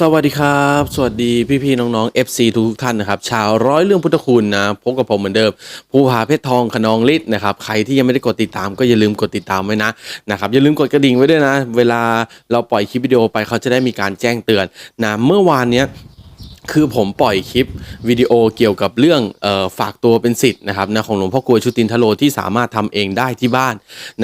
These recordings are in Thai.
สวัสดีครับ สวัสดีพี่ๆน้องๆ FC ทุกท่านนะครับ ชาวร้อยเรื่องพุทธคุณนะพบกับผมเหมือนเดิมภูผาเพชรทองขนองฤทธิ์นะครับใครที่ยังไม่ได้กดติดตามก็อย่าลืมกดติดตามไว้นะนะครับอย่าลืมกดกระดิ่งไว้ด้วยนะ เวลาเราปล่อยคลิปวิดีโอไปเขาจะได้มีการแจ้งเตือนนะเมื่อวานเนี้ย คือผมปล่อยคลิปวิดีโอเกี่ยวกับเรื่องออฝากตัวเป็นสิทธิ์นะครับนะของหลวงพ่อกลวยชุตินทโลที่สามารถทำเองได้ที่บ้าน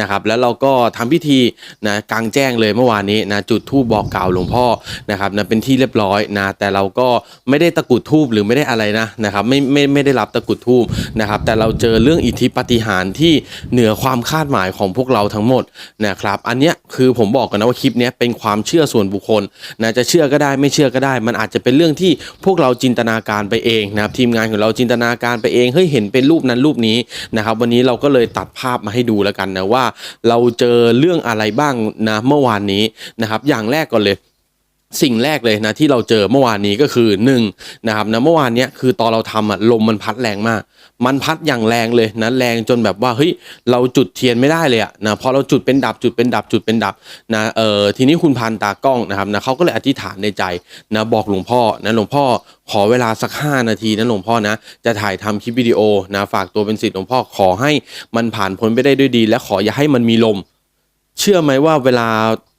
นะครับ แล้วเราก็ทำพิธีนะกลางแจ้งเลยเมื่อวานนี้นะจุดธูปบอกกล่าวหลวงพ่อนะครับนะเป็นที่เรียบร้อยนะแต่เราก็ไม่ได้ตะกุดธูปหรือไม่ได้อะไรนะนะครับไม่ไม่ไม่ได้รับตะกุดธูปนะครับ แต่เราเจอเรื่องอิทธิปฏิหารที่เหนือความคาดหมายของพวกเราทั้งหมดนะครับ อันเนี้ยคือผมบอกกันนะว่าคลิปเนี้ยเป็นความเชื่อส่วนบุคคลนะจะเชื่อก็ได้ไม่เชื่อก็ได้ มันอาจจะเป็นเรื่องที่พวกเราจินตนาการไปเองนะครับทีมงานของเราจินตนาการไปเองเฮ้ยเห็นเป็นรูปนั้นรูปนี้นะครับ วันนี้เราก็เลยตัดภาพมาให้ดูแล้วกันนะว่า เราเจอเรื่องอะไรบ้างนะเมื่อวานนี้นะครับ อย่างแรกก่อนเลย สิ่งแรกเลยนะที่เราเจอเมื่อวานนี้ก็คือ1นงนะครับนะเมื่อวานเนี้ยคือตอนเราทำอะลมมันพัดแรงมาก มันพัดอย่างแรงเลยนะแรงจนแบบว่าเฮ้ยเราจุดเทียนไม่ได้เลยอะนะพอเราจุดเป็นดับจุดเป็นดับจุดเป็นดับนะเออทีนี้คุณพันตากล้องนะครับนะเขาก็เลยอธิษฐานในใจนะบอกหลวงพ่อนะหลวงพ่อขอเวลาสัก 5 นาทีนะหลวงพ่อนะจะถ่ายทำคลิปวิดีโอนะฝากตัวเป็นศิษย์หลวงพ่อขอให้มันผ่านพ้นไปได้ด้วยดี และขออย่าให้มันมีลม เชื่อไหมว่าเวลา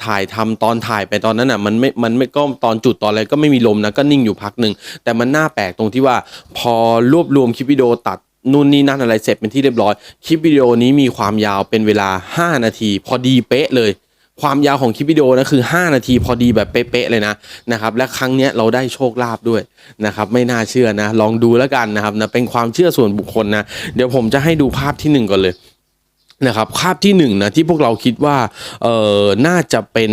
ถ่ายทำตอนถ่ายไปตอนนั้นอะมันไม่ มันไม่ก็ตอนจุดตอนอะไรก็ไม่มีลมนะก็นิ่งอยู่พักหนึ่งแต่มันน่าแปลกตรงที่ว่า พอรวบรวมคลิปวิดีโอตัดนู่นนี่นั่นอะไรเสร็จเป็นที่เรียบร้อยคลิปวิดีโอนี้มีความยาวเป็นเวลา 5 นาที พอดีเป๊ะเลย ความยาวของคลิปวิดีโอนะคือ 5 นาทีพอดีแบบเป๊ะๆเลยนะนะครับและครั้งเนี้ยเราได้โชคลาภด้วยนะครับไม่น่าเชื่อนะ ลองดูแล้วกันนะครับนะเป็นความเชื่อส่วนบุคคลนะเดี๋ยวผมจะให้ดูภาพที่หนึ่งก่อนเลย นะครับภาพที่หนึ่งนะที่พวกเราคิดว่าเออน่าจะเป็น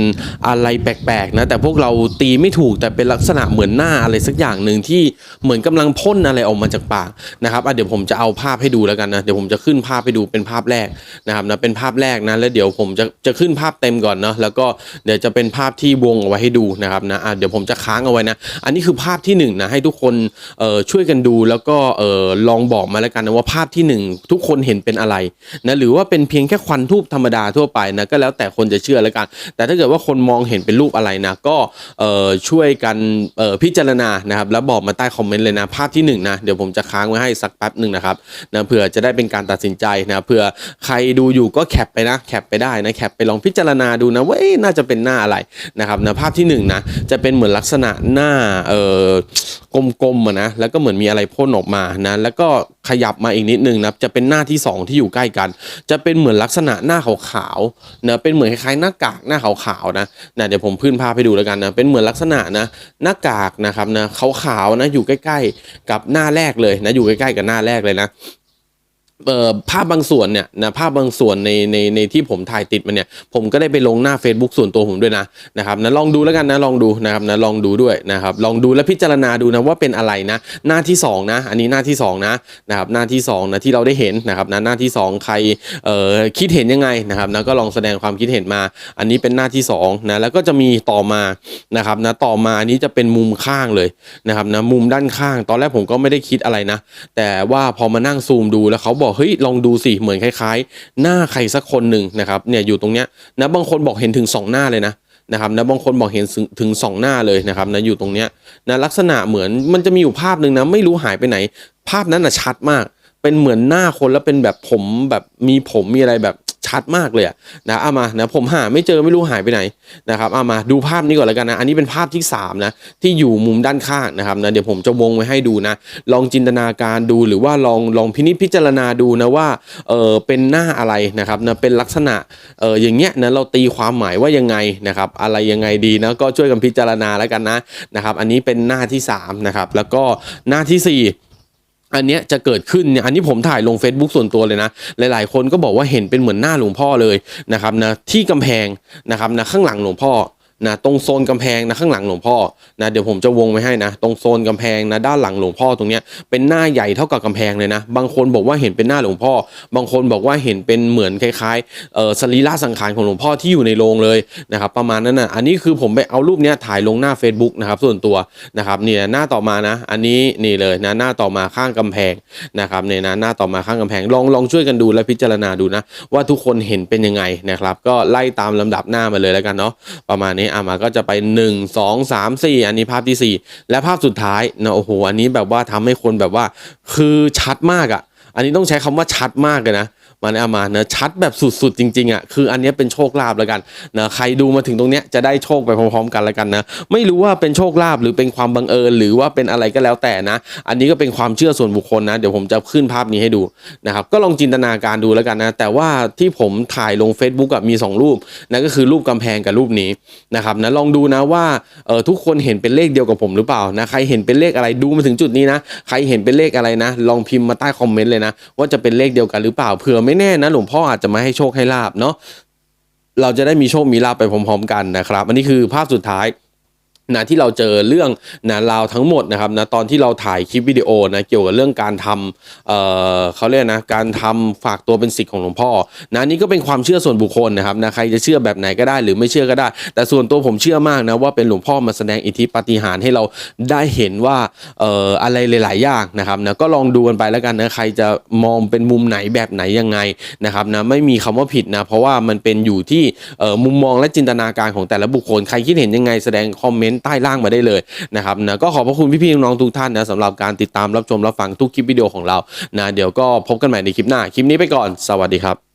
อะไรแปลกๆนะแต่พวกเราตีไม่ถูกแต่เป็นลักษณะเหมือนหน้าอะไรสักอย่างหนึ่งที่เหมือนกำลังพ่นอะไรออกมาจากปากนะครับอะเดี๋ยวผมจะเอาภาพให้ดูแล้วกันนะเดี๋ยวผมจะขึ้นภาพให้ดูเป็นภาพแรกนะครับนะเป็นภาพแรกนะแล้วเดี๋ยวผมจะจะขึ้นภาพเต็มก่อนเนาะแล้วก็เดี๋ยวจะเป็นภาพที่วงเอาไว้ให้ดูนะครับนะอะเดี๋ยวผมจะค้างเอาไว้นะ อันนี้คือภาพที่หนึ่งนะให้ทุกคนเออช่วยกันดูแล้วก็เออลองบอกมาแล้วกันนะว่าภาพที่หนึ่งทุกคนเห็นเป็นอะไรนะหรือว่าเป็นเพียงแค่ควันทูบธรรมดาทั่วไปนะก็แล้วแต่คนจะเชื่อแล้วกัน แต่ถ้าเกิดว่าคนมองเห็นเป็นรูปอะไรนะก็เอ่อช่วยกันเอ่อพิจารณานะครับแล้วบอกมาใต้คอมเมนต์เลยนะภาพที่หนึ่งนะเดี๋ยวผมจะค้างไว้ให้สักแป๊บหนึ่งนะครับนะเผื่อจะได้เป็นการตัดสินใจนะเผื่อใครดูอยู่ก็แคปไปนะแคปไปได้นะแคปไปลองพิจารณาดูนะว่าเอ๊ะน่าจะเป็นหน้าอะไรนะครับนะภาพที่หนึ่งนะจะเป็นเหมือนลักษณะหน้าเอ่อกลมๆอะนะแล้วก็เหมือนมีอะไรพ่นออกมานะแล้วก็ขยับมาอีกนิดนึงนะจะเป็นหน้าที่สองที่อยู่ใกล้กัน จะเป็นเหมือนลักษณะหน้าขาวๆนะเป็นเหมือนคล้ายๆหน้ากากหน้าขาวๆนะนะเดี๋ยวผมพื้นภาพให้ดูแล้วกันนะเป็นเหมือนลักษณะนะหน้ากากนะครับนะขาวๆนะอยู่ใกล้ๆ กับหน้าแรกเลยนะอยู่ใกล้ๆกับหน้าแรกเลยนะ ภาพบางส่วนเนี่ยนะภาพบางส่วนในในในที่ผมถ่ายติดมาเนี่ย ผมก็ได้ไปลงหน้า Facebook ส่วนตัวผมด้วยนะนะครับนะลองดูแล้วกันนะลองดูนะครับนะลองดูด้วยนะครับลองดูและพิจารณาดูนะว่าเป็นอะไรนะ หน้าที่สองนะอันนี้หน้าที่สองนะนะครับหน้าที่สองนะที่เราได้เห็นนะครับนะหน้าที่สองใครเอ่อคิดเห็นยังไงนะครับนะก็ลองแสดงความคิดเห็นมา อันนี้เป็นหน้าที่สองนะแล้วก็จะมีต่อมานะครับนะต่อมาอันนี้จะเป็นมุมข้างเลยนะครับนะมุมด้านข้าง ตอนแรกผมก็ไม่ได้คิดอะไรนะ แต่ว่าพอมานั่งซูมดูแล้วเขาบอกเฮ้ยลองดูสิเหมือนคล้ายๆ หน้าใครสักคนหนึ่งนะครับเนี่ยอยู่ตรงเนี้ยนะบางคนบอกเห็นถึงสองหน้าเลยนะนะครับนะบางคนบอกเห็นถึงถึงสองหน้าเลยนะครับนะอยู่ตรงเนี้ยนะลักษณะเหมือนมันจะมีอยู่ภาพหนึ่งนะไม่รู้หายไปไหน ภาพนั้นนะชัดมาก เป็นเหมือนหน้าคนแล้วเป็นแบบผมแบบมีผมมีอะไรแบบชัดมากเลยอะนะเอามานะผมหาไม่เจอไม่รู้หายไปไหนนะครับเอามาดูภาพนี้ก่อนแล้วกันนะอันนี้เป็นภาพที่สามนะที่อยู่มุมด้านข้างนะครับนะเดี๋ยวผมจะวงไว้ให้ดูนะ ลองจินตนาการดูหรือว่าลองลองพินิจพิจารณาดูนะว่าเออเป็นหน้าอะไรนะครับนะเป็นลักษณะเอออย่างเงี้ยนะเราตีความหมายว่ายังไงนะครับอะไรยังไงดีนะก็ช่วยกันพิจารณาแล้วกันนะนะครับ อันนี้เป็นหน้าที่สามนะครับแล้วก็หน้าที่สี่ อันเนี้ยจะเกิดขึ้นเนี่ยอันนี้ผมถ่ายลง Facebook ส่วนตัวเลยนะ หลายๆ คนก็บอกว่าเห็นเป็นเหมือนหน้าหลวงพ่อเลยนะครับนะที่กำแพงนะครับนะข้างหลังหลวงพ่อ นะตรงโซนกำแพงนะข้างหลังหลวงพ่อนะเดี๋ยวผมจะวงไว้ให้นะตรงโซนกำแพงนะด้านหลังหลวงพ่อตรงเนี้ยเป็นหน้าใหญ่เท่ากับกำแพงเลยนะ บางคนบอกว่าเห็นเป็นหน้าหลวงพ่อ บางคนบอกว่าเห็นเป็นเหมือนคล้ายๆเอ่อสรีระสังขารของหลวงพ่อที่อยู่ในโรงเลยนะครับประมาณนั้นนะอันนี้คือผมไปเอารูปเนี้ยถ่ายลงหน้า Facebook นะครับส่วนตัวนะครับเนี่ยหน้าต่อมานะ อันนี้นี่เลยนะหน้าต่อมาข้างกำแพงนะครับเนี่ยนะหน้าต่อมาข้างกำแพงลองลองช่วยกันดูและพิจารณาดูนะ ว่าทุกคนเห็นเป็นยังไงนะครับ ก็ไล่ตามลำดับหน้ามาเลยแล้วกันเนาะประมาณนี้อะมาก็จะไป 1 2 3 4 อันนี้ภาพที่ 4 และภาพสุดท้ายนะโอ้โหอันนี้แบบว่าทำให้คนแบบว่า คือชัดมากอะ อันนี้ต้องใช้คำว่าชัดมากเลยนะ มันเอามาเนะชัดแบบสุดๆจริงๆอะคืออันนี้เป็นโชคลาภแล้วกันนะใครดูมาถึงตรงเนี้ยจะได้โชคไปพร้อมๆกันแล้วกันนะไม่รู้ว่าเป็นโชคลาภหรือเป็นความบังเอิญหรือว่าเป็นอะไรก็แล้วแต่นะ อันนี้ก็เป็นความเชื่อส่วนบุคคลนะเดี๋ยวผมจะขึ้นภาพนี้ให้ดูนะครับก็ลองจินตนาการดูแล้วกันนะแต่ว่าที่ผมถ่ายลง Facebook อะมี 2 รูปนั่นก็คือรูปกำแพงกับรูปนี้นะครับนะลองดูนะว่าเออทุกคนเห็นเป็นเลขเดียวกับผมหรือเปล่านะใครเห็นเป็นเลขอะไรดูมาถึงจุดนี้นะใครเห็นเป็นเลขอะไรนะ ลองพิมพ์มาใต้คอมเมนต์เลยนะว่าจะเป็นเลขเดียวกันหรือเปล่าเผื่อไม่แน่นะหลวงพ่ออาจจะมาให้โชคให้ลาบเนาะเราจะได้มีโชคมีลาบไปพร้อมๆกันนะครับ อันนี้คือภาพสุดท้าย นะที่เราเจอเรื่องนะราวทั้งหมดนะครับนะตอนที่เราถ่ายคลิปวิดีโอนะเกี่ยวกับเรื่องการทำเอ่อเขาเรียกนะการทำฝากตัวเป็นศิษย์ของหลวงพ่อนะนี่ก็เป็นความเชื่อส่วนบุคคลนะครับนะใครจะเชื่อแบบไหนก็ได้หรือไม่เชื่อก็ได้ แต่ส่วนตัวผมเชื่อมากนะว่าเป็นหลวงพ่อมาแสดงอิทธิปาฏิหาริย์ให้เราได้เห็นว่าเอ่ออะไรหลาย ๆ อย่างนะครับนะก็ลองดูกันไปแล้วกันนะใครจะมองเป็นมุมไหนแบบไหนยังไงนะครับนะไม่มีคำว่าผิดนะเพราะว่ามันเป็นอยู่ที่เอ่อมุมมองและจินตนาการของแต่ละบุคคลใครคิดเห็นยังไงแสดงคอมเมนต์ใต้ล่างมาได้เลยนะครับนะก็ขอบพระคุณพี่ๆน้องๆทุกท่านนะสำหรับการติดตามรับชมรับฟังทุกคลิปวิดีโอของเรานะเดี๋ยวก็พบกันใหม่ในคลิปหน้าคลิปนี้ไปก่อน สวัสดีครับ